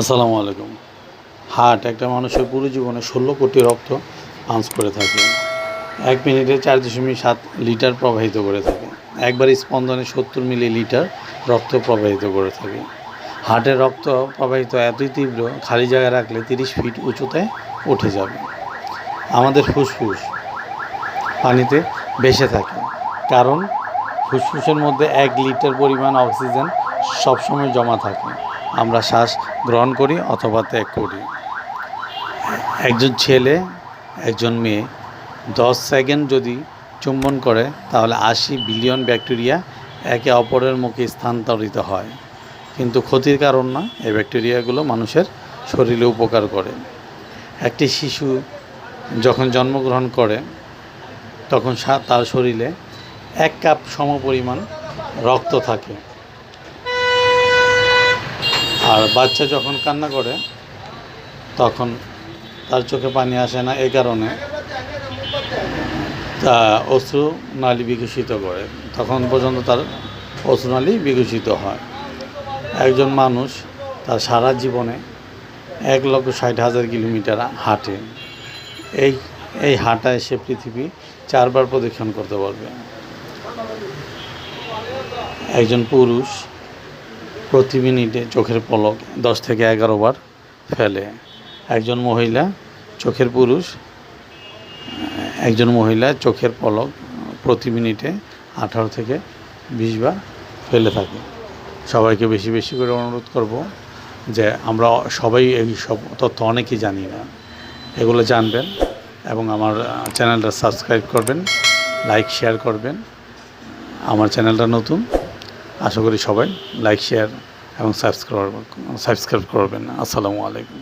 আসসালামু আলাইকুম। হার্ট একটা মানুষের পুরো জীবনে ষোলো কোটি রক্ত পাঞ্চ করে থাকে। এক মিনিটে চার দশমিক সাত লিটার প্রবাহিত করে থাকে। একবার স্পন্দনে সত্তর মিলি লিটার রক্ত প্রবাহিত করে থাকে। হার্টের রক্ত প্রবাহিত এতই তীব্র, খালি জায়গায় রাখলে তিরিশ ফিট উঁচুতে উঠে যাবে। আমাদের ফুসফুস পানিতে ভেসে থাকে। কারণ ফুসফুসের মধ্যে এক লিটার পরিমাণ অক্সিজেন সবসময় জমা থাকে। আমরা শ্বাস গ্রহণ করি অথবা ত্যাগ করি। একজন ছেলে, একজন মেয়ে দশ সেকেন্ড যদি চুম্বন করে, তাহলে আশি বিলিয়ন ব্যাকটেরিয়া একে অপরের মুখে স্থানান্তরিত হয়। কিন্তু ক্ষতির কারণ না, এই ব্যাকটেরিয়াগুলো মানুষের শরীরে উপকার করে। একটি শিশু যখন জন্মগ্রহণ করে, তখন তার শরীরে এক কাপ সমপরিমাণ রক্ত থাকে। আর বাচ্চা যখন কান্না করে, তখন তার চোখে পানি আসে না এই কারণে তা অশ্রু নালী বিকশিত করে। তখন পর্যন্ত তার অশ্রুনালী বিকশিত হয়। একজন মানুষ তার সারা জীবনে এক লক্ষ ষাট হাজার কিলোমিটার হাঁটে। এই এই হাঁটায় সে পৃথিবী চারবার প্রদক্ষিণ করতে পারবে। একজন পুরুষ প্রতি মিনিটে চোখের পলক দশ থেকে এগারো বার ফেলে। একজন মহিলা চোখের পুরুষ, একজন মহিলা চোখের পলক প্রতি মিনিটে আঠারো থেকে বিশ বার ফেলে থাকে। সবাইকে বেশি বেশি করে অনুরোধ করব যে আমরা সবাই এই সব তথ্য অনেকেই জানি না। এগুলো জানবেন এবং আমার চ্যানেলটা সাবস্ক্রাইব করবেন, লাইক, শেয়ার করবেন। আমার চ্যানেলটা নতুন আশা করি সবাই লাইক শেয়ার এবং সাবস্ক্রাইব সাবস্ক্রাইব করবেন। আসসালামু আলাইকুম।